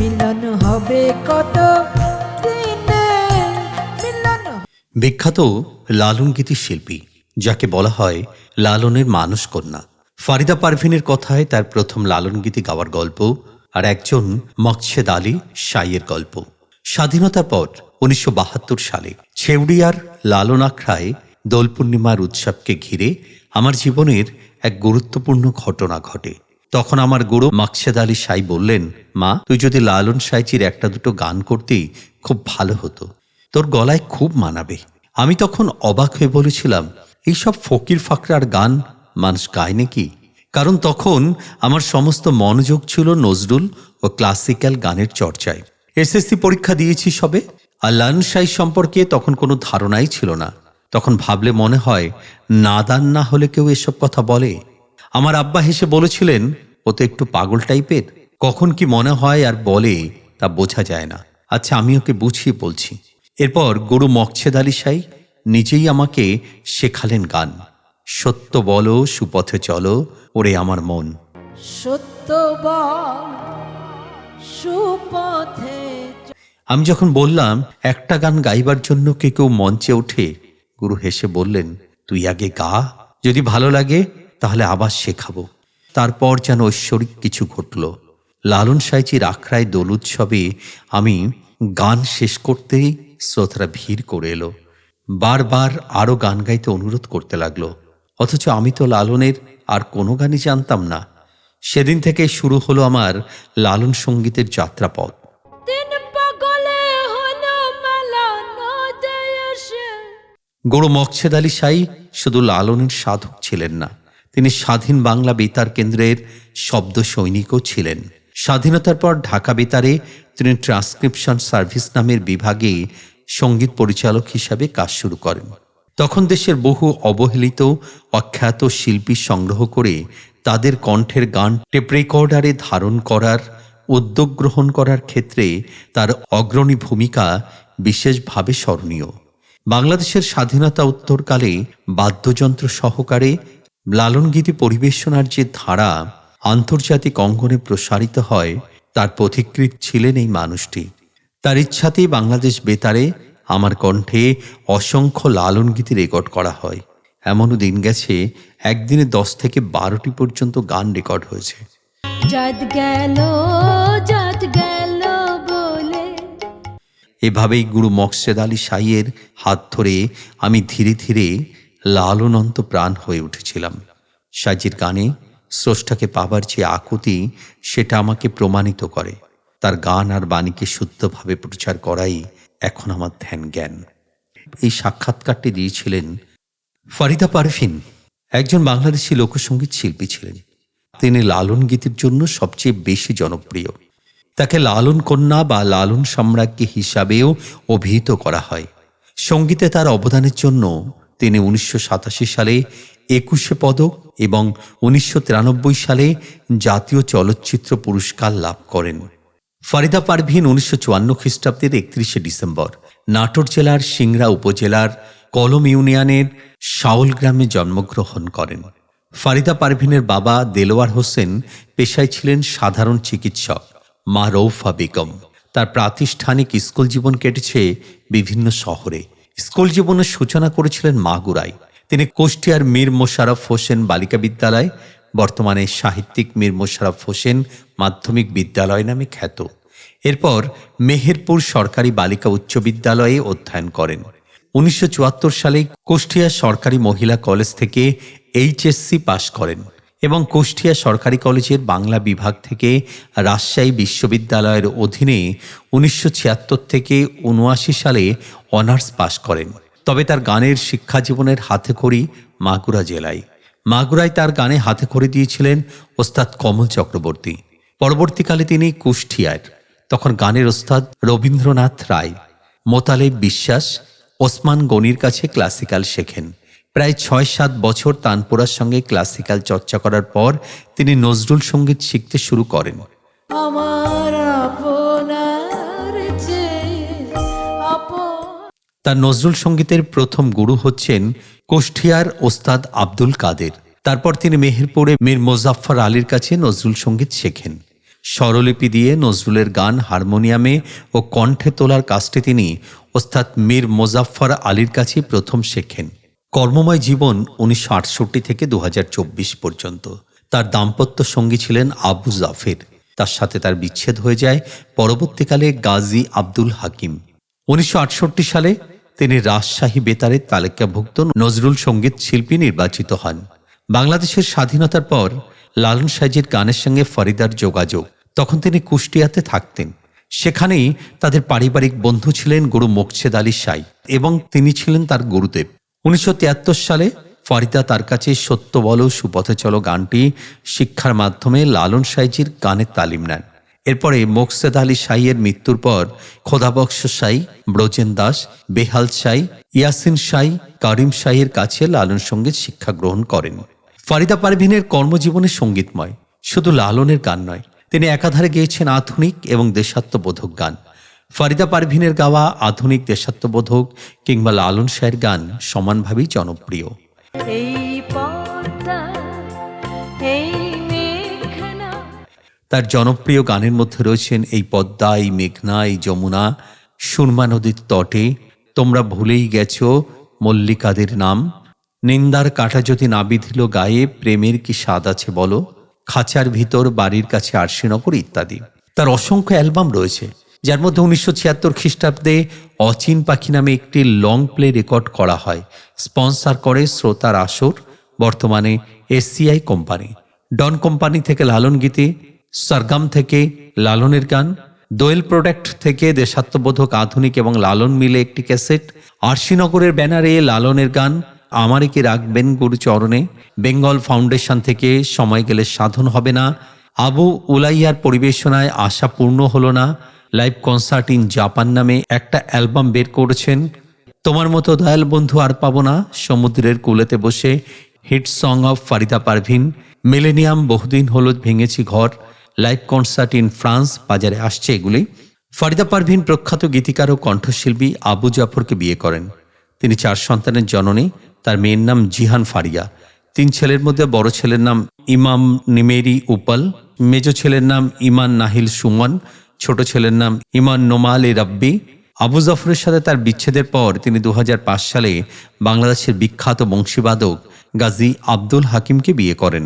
মিলন হবে কত বিখ্যাত লালন গীতি শিল্পী, যাকে বলা হয় লালনের মানুষ কন্যা ফারিদা পারভিনের কথায় তার প্রথম লালন গীতি গাওয়ার গল্প আর একজন মকছেদ আলী সাইয়ের গল্প। স্বাধীনতার পর উনিশশো বাহাত্তর সালে ছেউড়িয়ার লালন আখড়ায় দোল পূর্ণিমার উৎসবকে ঘিরে আমার জীবনের এক গুরুত্বপূর্ণ ঘটনা ঘটে। তখন আমার গুরু মাকসেদ আলী সাই বললেন, মা, তুই যদি লালন সাইচির একটা দুটো গান করতেই খুব ভালো হতো। তোর গলায় খুব মানাবে। আমি তখন অবাক হয়ে বলেছিলাম, এইসব ফকির ফাকরার গান মানুষ গায় নাকি? কারণ তখন আমার সমস্ত মনোযোগ ছিল নজরুল ও ক্লাসিক্যাল গানের চর্চায়। এসএসসি পরীক্ষা দিয়েছি সবে, আর লালন সাই সম্পর্কে তখন কোনো ধারণাই ছিল না। তখন ভাবলে মনে হয়, নাদান না হলে কেউ এসব কথা বলে? আমার আব্বা হেসে বলেছিলেন ও তো একটু পাগল টাইপের। কখন কি মনে হয় আর বলে তা বোঝা যায় না। আচ্ছা আমি ওকে বুঝিয়ে বলছি। এরপর গুরু মকছেদ আলী সাই নিজেই আমাকে শেখালেন গান। সত্য বলো সুপথে চলো ওরে আমার মন। সত্য বল সুপথে আমি যখন বললাম একটা গান গাইবার জন্য কে কেউ মঞ্চে ওঠে? গুরু হেসে বললেন তুই আগে গা যদি ভালো লাগে তাহলে আবার শেখাবো। তারপর যেন ঐশ্বরিক কিছু ঘটল। লালন সাইচির আখড়ায় দোল উৎসবে আমি গান শেষ করতেই শ্রোতারা ভিড় করে এলো। বারবার আরও গান গাইতে অনুরোধ করতে লাগল। অথচ আমি তো লালনের আর কোনো গানই জানতাম না। সেদিন থেকে শুরু হলো আমার লালন সঙ্গীতের যাত্রাপথ। গৌর মকছেদ আলী সাই শুধু লালনের সাধক ছিলেন না। তিনি স্বাধীন বাংলা বেতার কেন্দ্রের শব্দ সৈনিকও ছিলেন। স্বাধীনতার পর ঢাকা বেতারে তিনি ট্রান্সক্রিপশন সার্ভিস নামের বিভাগে সংগীত পরিচালক হিসাবে কাজ শুরু করেন। তখন দেশের বহু অবহেলিত, অখ্যাত শিল্পী সংগ্রহ করে তাদের কণ্ঠের গান টেপ রেকর্ডারে ধারণ করার, উদ্যোগ গ্রহণ করার ক্ষেত্রে তার অগ্রণী ভূমিকা বিশেষভাবে স্মরণীয়। বাংলাদেশের স্বাধীনতা উত্তরকালে বাদ্যযন্ত্র সহকারে লালনগীতি পরিবেশনার যে ধারা আন্তর্জাতিক অঙ্গনে প্রসারিত হয় তার পথিকৃত ছিলেন এই মানুষটি। তার ইচ্ছাতেই বাংলাদেশ বেতারে আমার কণ্ঠে অসংখ্য লালনগীতি রেকর্ড করা হয়। এমনও দিন গেছে একদিনে দশ থেকে বারোটি পর্যন্ত গান রেকর্ড হয়েছে। এভাবেই গুরু মকসেদ আলী সাইয়ের হাত ধরে আমি ধীরে ধীরে লালনন্ত প্রাণ হয়ে উঠেছিলাম। সাজির গানে স্রষ্টাকে পাবার যে আকুতি, সেটা আমাকে প্রমাণিত করে। তার গান আর বাণীকে শুদ্ধভাবে প্রচার করাই এখন আমার ধ্যান জ্ঞান। এই সাক্ষাৎকারটি দিয়েছিলেন ফারিদা পারভিন, একজন বাংলাদেশি লোকসঙ্গীত শিল্পী ছিলেন। তিনি লালন গীতির জন্য সবচেয়ে বেশি জনপ্রিয়। তাকে লালন কন্যা বা লালন সম্রাজ্ঞী হিসাবেও অভিহিত করা হয়। সঙ্গীতে তার অবদানের জন্য তিনি উনিশশো সাতাশি সালে একুশে পদক এবং উনিশশো তিরানব্বই সালে জাতীয় চলচ্চিত্র পুরস্কার লাভ করেন। ফারিদা পারভিন উনিশশো চুয়ান্ন খ্রিস্টাব্দের একত্রিশে ডিসেম্বর, নাটোর জেলার সিংড়া উপজেলার কলম ইউনিয়নের শাওল গ্রামে জন্মগ্রহণ করেন। ফারিদা পারভিনের বাবা দেলোয়ার হোসেন পেশায় ছিলেন সাধারণ চিকিৎসক, মা রৌফা বেগম। তার প্রাতিষ্ঠানিক স্কুল জীবন কেটেছে বিভিন্ন শহরে। স্কুল জীবনের সূচনা করেছিলেন মাগুরাই তিনি কুষ্টিয়ার মীর মোশারফ হোসেন বালিকা বিদ্যালয়, বর্তমানে সাহিত্যিক মীর মোশারফ হোসেন মাধ্যমিক বিদ্যালয় নামে খ্যাত। এরপর মেহেরপুর সরকারি বালিকা উচ্চ বিদ্যালয়ে অধ্যয়ন করেন। উনিশশো চুয়াত্তর সালে কুষ্টিয়া সরকারি মহিলা কলেজ থেকে এইচএসসি পাশ করেন। এবং কুষ্টিয়া সরকারি কলেজের বাংলা বিভাগ থেকে রাজশাহী বিশ্ববিদ্যালয়ের অধীনে উনিশশো ছিয়াত্তর থেকে উনআশি সালে অনার্স পাশ করেন। তবে তার গানের শিক্ষা জীবনের হাতে খড়ি মাগুরা জেলায়। মাগুরায় তার গানে হাতে খড়ি দিয়েছিলেন ওস্তাদ কমল চক্রবর্তী। পরবর্তীকালে তিনি কুষ্টিয়ার তখন গানের ওস্তাদ রবীন্দ্রনাথ রায়। মোতালেব বিশ্বাস, ওসমান গনির কাছে ক্লাসিক্যাল শেখেন। প্রায় ছয় সাত বছর তানপুরার সঙ্গে ক্লাসিক্যাল চর্চা করার পর তিনি নজরুল সংগীত শিখতে শুরু করেন। তার নজরুল সঙ্গীতের প্রথম গুরু হচ্ছেন কুষ্টিয়ার ওস্তাদ আব্দুল কাদের। তারপর তিনি মেহেরপুরে মীর মোজাফফর আলীর কাছে নজরুল সংগীত শেখেন। স্বরলিপি দিয়ে নজরুলের গান হারমোনিয়ামে ও কণ্ঠে তোলার কাজটি তিনি ওস্তাদ মীর মোজাফফর আলীর কাছে প্রথম শেখেন। কর্মময় জীবন উনিশশো আটষট্টি থেকে দু হাজার চব্বিশ পর্যন্ত। তার দাম্পত্য সঙ্গী ছিলেন আবু জাফের। তার সাথে তার বিচ্ছেদ হয়ে যায় পরবর্তীকালে গাজী আব্দুল হাকিম। উনিশশো আটষট্টি সালে তিনি রাজশাহী বেতারের তালিকাভুক্ত নজরুল সংগীত শিল্পী নির্বাচিত হন। বাংলাদেশের স্বাধীনতার পর লালন সাইজির গানের সঙ্গে ফরিদার যোগাযোগ। তখন তিনি কুষ্টিয়াতে থাকতেন। সেখানেই তাদের পারিবারিক বন্ধু ছিলেন গুরু মোকছেদ আলী সাই এবং তিনি ছিলেন তার গুরুদেব। উনিশশো তিয়াত্তর সালে ফরিদা তার কাছে সত্য বলো, সুপথে চলো গানটি শিক্ষার মাধ্যমে লালন সাইজির গানের তালিম নেন। এরপরে মোকসেদ আলী সাইয়ের মৃত্যুর পর খোদাবক্স সাই ব্রজেন দাস, বেহাল সাই ইয়াসিন সাই করিম সাইয়ের কাছে লালন সংগীত শিক্ষা গ্রহণ করেন। ফারিদা পারভিনের কর্মজীবনে সঙ্গীতময়, শুধু লালনের গান নয়, তিনি একাধারে গেয়েছেন আধুনিক এবং দেশাত্মবোধক গান। ফারিদা পারভিনের গাওয়া আধুনিক দেশাত্মবোধক কিংবা লালন শাহের গান সমানভাবেই জনপ্রিয়। তার জনপ্রিয় গানের মধ্যে রয়েছেন এই পদ্মা এই মেঘনা এই যমুনা সুরমা নদীর তটে তোমরা ভুলেই গেছ মল্লিকাদের নাম। নিন্দার কাটা যদি না বিধিল গায়ে প্রেমের কি স্বাদ আছে বলো? খাঁচার ভিতর বাড়ির কাছে আরশিনগর ইত্যাদি। তার অসংখ্য অ্যালবাম রয়েছে। যার মধ্যে উনিশশো ছিয়াত্তর খ্রিস্টাব্দে অচিন পাখি নামে একটি লং প্লে রেকর্ড করা হয়। স্পন্সর করে শ্রোতার আসর, বর্তমানে এসসিআই কোম্পানি ডন কোম্পানি থেকে লালন গীতি সরগম থেকে লালনের গান দোয়েল প্রোডাক্ট থেকে দেশাত্মবোধক আধুনিক এবং লালন মিলে একটি ক্যাসেট আরশিনগরের ব্যানারে লালনের গান, আমারে কি রাখবেন গুরুচরণে? বেঙ্গল ফাউন্ডেশন থেকে সময় গেলে সাধন হবে না। আবু উলাইয়ার পরিবেশনায় আশা পূর্ণ হলো না। লাইভ কনসার্ট ইন জাপান নামে একটা অ্যালবাম বের করেছেন। তোমার মতো দয়াল বন্ধু আর পাবো না, সমুদ্রের কুলেতে বসে hit song of Farida Parveen. Millennium বহুদিন হলো ভেঙেছি ঘর লাইভ কনসার্ট ইন ফ্রান্স বাজারে আসছে এগুলি। ফারিদা পারভিন প্রখ্যাত গীতিকার ও কণ্ঠশিল্পী আবু জাফরকে বিয়ে করেন। তিনি চার সন্তানের জননী, তার মেয়ের নাম জিহান ফারিয়া। তিন ছেলের মধ্যে বড় ছেলের নাম ইমাম নিমেরি উপাল, মেজ ছেলের নাম ইমান নাহিল সুমন ছোট ছেলের নাম ইমান নোমাল এ রাব্বি। আবু জাফরের সাথে তার বিচ্ছেদের পর তিনি দু হাজার পাঁচ সালে বাংলাদেশের বিখ্যাত বংশীবাদক গাজী আব্দুল হাকিমকে বিয়ে করেন।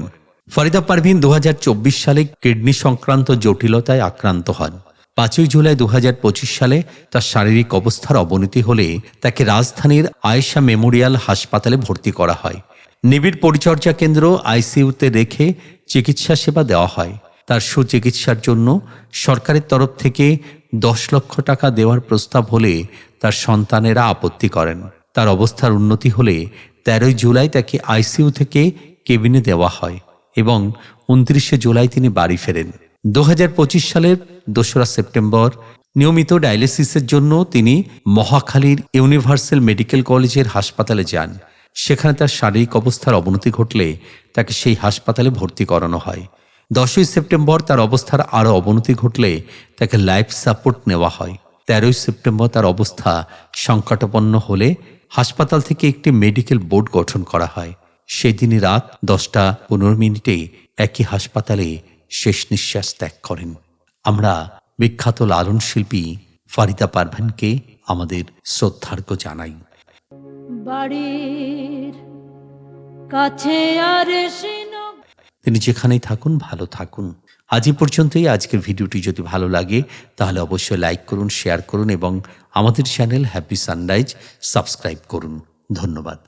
ফরিদা পারভিন দু হাজার চব্বিশ সালে কিডনি সংক্রান্ত জটিলতায় আক্রান্ত হন। পাঁচই জুলাই দু হাজার পঁচিশ সালে তার শারীরিক অবস্থার অবনতি হলে তাকে রাজধানীর আয়েশা মেমোরিয়াল হাসপাতালে ভর্তি করা হয়। নিবিড় পরিচর্যা কেন্দ্র আইসিইউতে রেখে চিকিৎসা সেবা দেওয়া হয়। তার সুচিকিৎসার জন্য সরকারের তরফ থেকে দশ লক্ষ টাকা দেওয়ার প্রস্তাব হলে তার সন্তানেরা আপত্তি করেন। তার অবস্থার উন্নতি হলে তেরোই জুলাই তাকে আইসিইউ থেকে কেবিনে দেওয়া হয় এবং উনত্রিশে জুলাই তিনি বাড়ি ফেরেন। দু হাজার পঁচিশ সালের দোসরা সেপ্টেম্বর নিয়মিত ডায়ালিসিসের জন্য তিনি মহাখালীর ইউনিভার্সাল মেডিকেল কলেজের হাসপাতালে যান। সেখানে তার শারীরিক অবস্থার অবনতি ঘটলে তাকে সেই হাসপাতালে ভর্তি করানো হয়। দশই সেপ্টেম্বর তার অবস্থার আরও অবনতি ঘটলে তাকে লাইফ সাপোর্ট নেওয়া হয়। তেরোই সেপ্টেম্বর তার অবস্থা সংকটাপন্ন হলে হাসপাতাল থেকে একটি মেডিকেল বোর্ড গঠন করা হয়। সেদিনই রাত দশটা পনেরো মিনিটে একই হাসপাতালে শেষ নিঃশ্বাস ত্যাগ করেন। আমরা বিখ্যাত লালন শিল্পী ফারিদা পারভানকে আমাদের শ্রদ্ধার্ঘ্য জানাই। বাড়ির কাছে আর তিনি যেখানেই থাকুন, ভালো থাকুন। আজ এই পর্যন্তই। আজকের ভিডিওটি যদি ভালো লাগে, তাহলে অবশ্যই লাইক করুন, শেয়ার করুন এবং আমাদের চ্যানেল হ্যাপি সানরাইজ সাবস্ক্রাইব করুন। ধন্যবাদ।